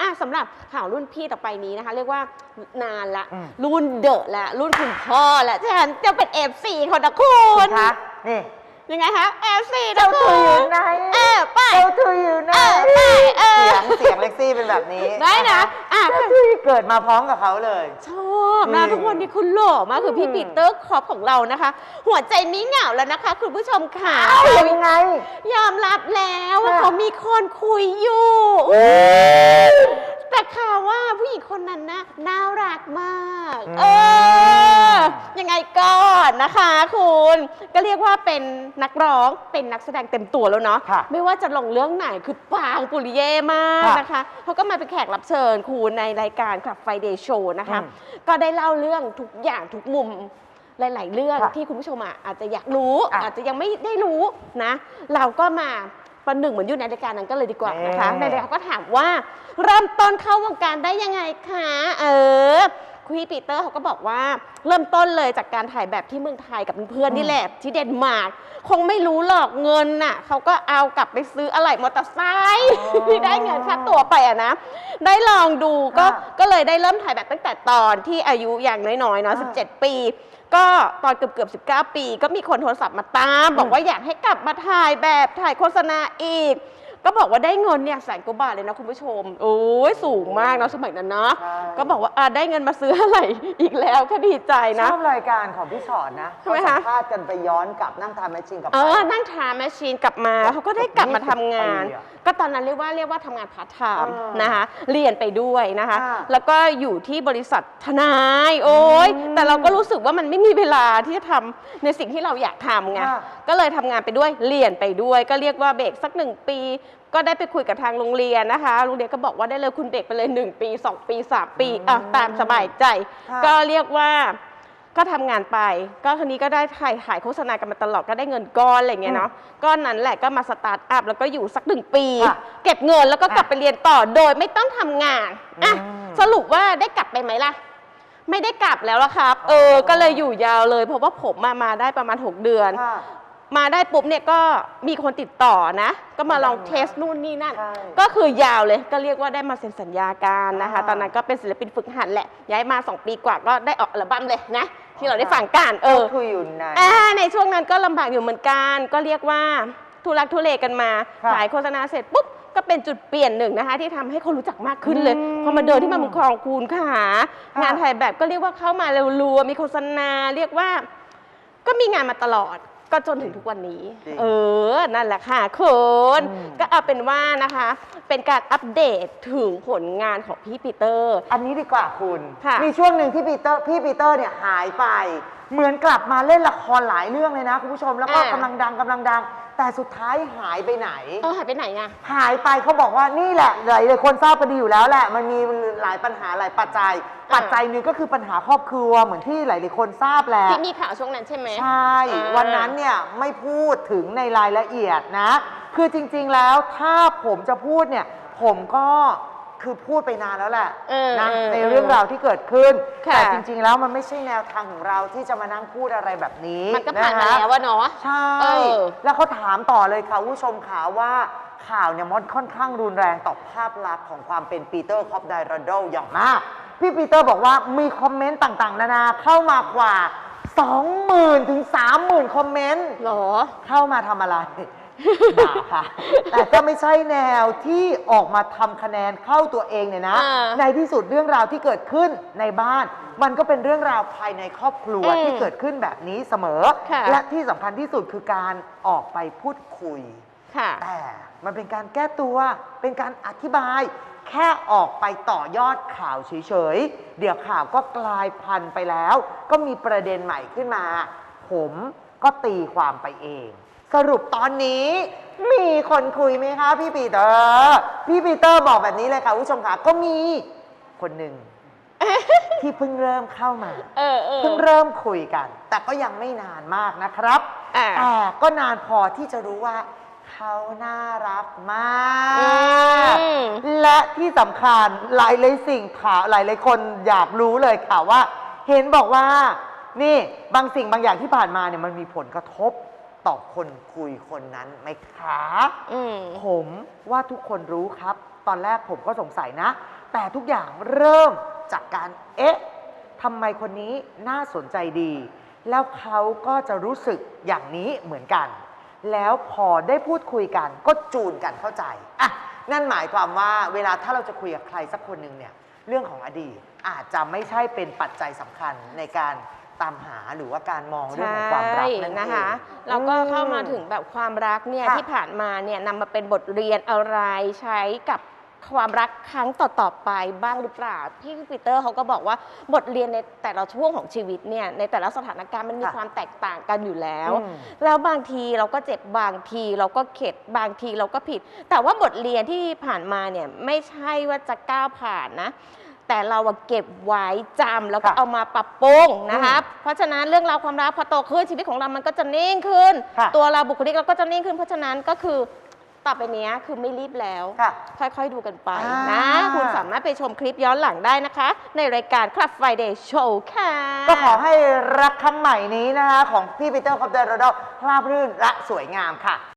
อะสำหรับข่าวรุ่นพี่ต่อไปนี้นะคะ เรียกว่านานละ อืม รุ่นเดอะละ รุ่นคุณพ่อละฉันจะเป็นเอฟซีคนนะคุคุณณคะนี่ ยังไงคะเอฟซีนะเจ้าคุตุยอยู่ณไหน เอ เล็กซี่เป็นแบบนี้ได้นะอะเจ้าตุยเกิดมาพร้อมกับเขาเลย ชอบนะอืมทุกวันนี้คุณหล่อมากคือพี่อืมปีเตอร์คอปของเรานะคะ หัวใจไม่เหงาแล้วนะคะ คุณผู้ชมค่ะเอ้ายังไง ยอมรับแล้วว่าค่ะเขามีคนคุยอยู่แต่ข่าวว่าผู้หญิงคนนั้นนะน่ารักมากอืมเออ ยังไงก็นะคะ คุณก็เรียกว่าเป็นนักร้องเป็นนักแสดงเต็มตัวแล้วเนาะค่ะไม่ว่าจะลงเรื่องไหนคือปางปุริเย่มากค่ะนะคะเขาก็มาเป็นแขกรับเชิญคุณในรายการคลับไฟเดย์โชว์นะคะ อืมก็ได้เล่าเรื่องทุกอย่างทุกมุมหลาย ๆ เรื่องค่ะที่คุณผู้ชมอะอาจจะอยากรู้ อะอาจจะยังไม่ได้รู้นะ เราก็มาประหนึ่งเหมือนอยู่ในรายการนั้นก็เลยดีกว่านะคะเอ่ในรายการ ก็ถามว่าเริ่มต้นเข้าวงการได้ยังไงคะ เออ คุยปีเตอร์เขาก็บอกว่าเริ่มต้นเลยจากการถ่ายแบบที่เมืองไทยกับเพื่อนๆนี่แหละที่เดนมาร์กคงไม่รู้หรอกเงินน่ะเขาก็เอากลับไปซื้ออะไหล่มอเตอร์ไซค์อ๋อที่ได้เงินค่าตัวไปอะนะ ได้ลองดูก็ค่ะ ก็เลยได้เริ่มถ่ายแบบตั้งแต่ตอนที่อายุอย่างน้อยๆเนาะอ่า17 ปี ก็ตอนเกือบเกือบๆ19 ปี ก็มีคนโทรศัพท์มาตาม บอกว่าอยากให้กลับมาถ่ายแบบถ่ายโฆษณาอีก ก็บอกว่าได้เงินเนี่ยแสนกว่าบาทเลยนะคุณผู้ชม โอ้ยสูงมากเนาะสมัยนั้นเนาะใช่ ก็บอกว่าอะได้เงินมาซื้ออะไรอีกแล้วก็ดีใจชนะอบรายการของพี่ชอดนะทำไมเขาคะสัมภาษณ์กันไปย้อนกลับนั่งทานแมชชีนกับ เออนั่งทาแมชชีนกลับมาเขาก็ได้กลับมาทำงานปีอะ ก็ตอนนั้นเรียกว่าเรียกว่าทำงานพาร์ทไทม์อ่านนะคะเรียนไปด้วยนะคะ ค่ะแล้วก็อยู่ที่บริษัททนายโอ้ยอืมแต่เราก็รู้สึกว่ามันไม่มีเวลาที่จะทำในสิ่งที่เราอยากทำไงค่ะก็เลยทำงานไปด้วยเรียนไปด้วย ก็เรียกว่าเบรกสักหนึ่งปี ก็ได้ไปคุยกับทางโรงเรียนนะคะโรงเรียนก็บอกว่าได้เลยคุณเบรกไปเลย 1 ปี 2 ปี 3 ปีอะตามสบายใจ ค่ะ ก็เรียกว่า ก็ทำงานไป ก็ทีนี้ก็ได้ถ่ายถ่ายโฆษณากันมาตลอดก็ได้เงินก้อนอะไรเงี้ยเนาะก้อนนั้นแหละก็มาสตาร์ทอัพแล้วก็อยู่สักหนึ่งปีค่ะเก็บเงินแล้วก็กลับอะไปเรียนต่อโดยไม่ต้องทำงานอะอืมสรุปว่าได้กลับไปไหมล่ะ ไม่ได้กลับแล้วละครับ เออ ก็เลยอยู่ยาวเลย เพราะว่าผมมามาได้ประมาณ 6 เดือนค่ะ มาได้ปุ๊บเนี่ยก็มีคนติดต่อนะ ก็มาลองดังนะเทสนู่นนี่นั่น ใช่ก็คือยาวเลยก็เรียกว่าได้มาเซ็นสัญญากันนะคะ อ่า ตอนนั้นก็เป็นศิลปินฝึกหัดแหละ ย้ายมา 2 ปีกว่าก็ได้ออกอัลบั้มเลยนะ ที่เราได้ฟังกันเออเจ้าตุยอยู่ไหน อ่าในช่วงนั้นก็ลำบากอยู่เหมือนกัน ก็เรียกว่าทุรักทุเลกันมาค่ะถ่ายโฆษณาเสร็จปุ๊บก็เป็นจุดเปลี่ยนหนึ่งนะคะ ที่ทำให้คนรู้จักมากขึ้นเลย อืมพอมาเดินที่มาบุญครองคูณค่ะ ค่ะงานถ่ายแบบก็เรียกว่าเข้ามาเร็วรัวมีโฆษณาเรียกว่า ก็มีงานมาตลอด ก็จนถึงทุกวันนี้ จริง เออ นั่นแหละค่ะคุณอืม ก็เอาเป็นว่านะคะ เป็นการอัปเดตถึงผลงานของพี่ปีเตอร์ อันนี้ดีกว่าคุณ ค่ะมีช่วงหนึ่งที่ปีเตอร์พี่ปีเตอร์เนี่ยหายไปเหมือนกลับมาเล่นละครหลายเรื่องเลยนะคุณผู้ชมแล้วก็อ่า กำลังดังกำลังดัง แต่สุดท้ายหายไปไหน เออหายไปไหนอะหายไปเขาบอกว่านี่แหละหลายหลายคนทราบกันดีอยู่แล้วแหละ มันมีหลายปัญหาหลายปัจจัยอ่าปัจจัยหนึ่งก็คือปัญหาครอบครัวเหมือนที่หลายหลายคนทราบแหละ ที่มีข่าวช่วงนั้นใช่ไหม ใช่ อ่า วันนั้นเนี่ยไม่พูดถึงในรายละเอียดนะ คือจริงๆแล้วถ้าผมจะพูดเนี่ย ผมก็ คือพูดไปนานแล้วแหละเออนะเออในเรื่องราวที่เกิดขึ้น ค่ะ แต่จริง ๆ แล้วมันไม่ใช่แนวทางของเราที่จะมานั่งพูดอะไรแบบนี้มันก็ผ่านมาะฮะแล้วอะเนาะ ใช่ เออแล้วเขาถามต่อเลยค่ะคุณผู้ชมขาว่าข่าวเนี่ยมันค่อนข้างรุนแรงต่อภาพลักษณ์ของความเป็นปีเตอร์คอปไดรันโดอย่างมาก พี่ปีเตอร์บอกว่ามีคอมเมนต์ต่างๆ นานาเข้ามากว่า 20,000 ถึง 30,000 คอมเมนต์เหรอ เข้ามาทำอะไร ด่าค่ะ แต่ก็ไม่ใช่แนวที่ออกมาทำคะแนนเข้าตัวเองเนี่ยนะ อ่าในที่สุดเรื่องราวที่เกิดขึ้นในบ้าน มันก็เป็นเรื่องราวภายในครอบครัวอืมที่เกิดขึ้นแบบนี้เสมอ ค่ะ และที่สำคัญที่สุดคือการออกไปพูดคุย ค่ะ แต่มันเป็นการแก้ตัว เป็นการอธิบาย แค่ออกไปต่อยอดข่าวเฉยๆ เดี๋ยวข่าวก็กลายพันธุ์ไปแล้ว ก็มีประเด็นใหม่ขึ้นมา ผมก็ตีความไปเอง สรุปตอนนี้ มีคนคุยไหมคะ พี่ปีเตอร์พี่ปีเตอร์บอกแบบนี้เลยค่ะคุณผู้ชมค่ะก็มีคนหนึ่ง ที่เพิ่งเริ่มเข้ามาเออเออ เพิ่งเริ่มคุยกัน แต่ก็ยังไม่นานมากนะครับอ่า แต่ก็นานพอที่จะรู้ว่า เขาน่ารักมาก อืม และที่สำคัญหลายเลยสิ่งข่าวหลายเลยคนอยากรู้เลยค่ะว่า เห็นบอกว่า นี่บางสิ่งบางอย่างที่ผ่านมาเนี่ยมันมีผลกระทบ ต่อคนคุยคนนั้นไหมคะ อืม ผมว่าทุกคนรู้ครับ ตอนแรกผมก็สงสัยนะ แต่ทุกอย่างเริ่มจากการ เอ๊ะทำไมคนนี้น่าสนใจดี แล้วเขาก็จะรู้สึกอย่างนี้เหมือนกัน แล้วพอได้พูดคุยกันก็จูนกันเข้าใจอะนั่นหมายความว่าเวลาถ้าเราจะคุยกับใครสักคนหนึ่งเนี่ย เรื่องของอดีตอาจจะไม่ใช่เป็นปัจจัยสำคัญในการ ตามหาหรือว่าการมองเรื่องของความรักนั่นเองนะคะ แล้วก็เข้ามาถึงแบบความรักเนี่ยค่ะที่ผ่านมาเนี่ยนำมาเป็นบทเรียนอะไรใช้กับความรักครั้งต่อๆไปบ้างหรือเปล่าพี่ปีเตอร์เขาก็บอกว่าบทเรียนในแต่ละช่วงของชีวิตเนี่ยในแต่ละสถานการณ์มันมีค่ะความแตกต่างกันอยู่แล้วอืมแล้วบางทีเราก็เจ็บบางทีเราก็เข็ดบางทีเราก็ผิด แต่ว่าบทเรียนที่ผ่านมาเนี่ยไม่ใช่ว่าจะก้าวผ่านนะ แต่เราอะเก็บไว้จำแล้วก็ค่ะเอามาปรับปรุงนะคะอืมเพราะฉะนั้นเรื่องราวความรักพอโตขึ้นชีวิตของเรามันก็จะนิ่งขึ้น ค่ะ ตัวเราบุคลิกเราก็จะนิ่งขึ้น เพราะฉะนั้นก็คือต่อไปเนี้ยคือไม่รีบแล้ว ค่ะ ค่อยๆดูกันไปอ่านนะคุณสามารถไปชมคลิปย้อนหลังได้นะคะ ในรายการ Club Friday Show ค่ะ ก็ขอให้รักครั้งใหม่นี้นะคะ ของพี่ปีเตอร์คอปเดอร์โดราบรื่นและสวยงามค่ะ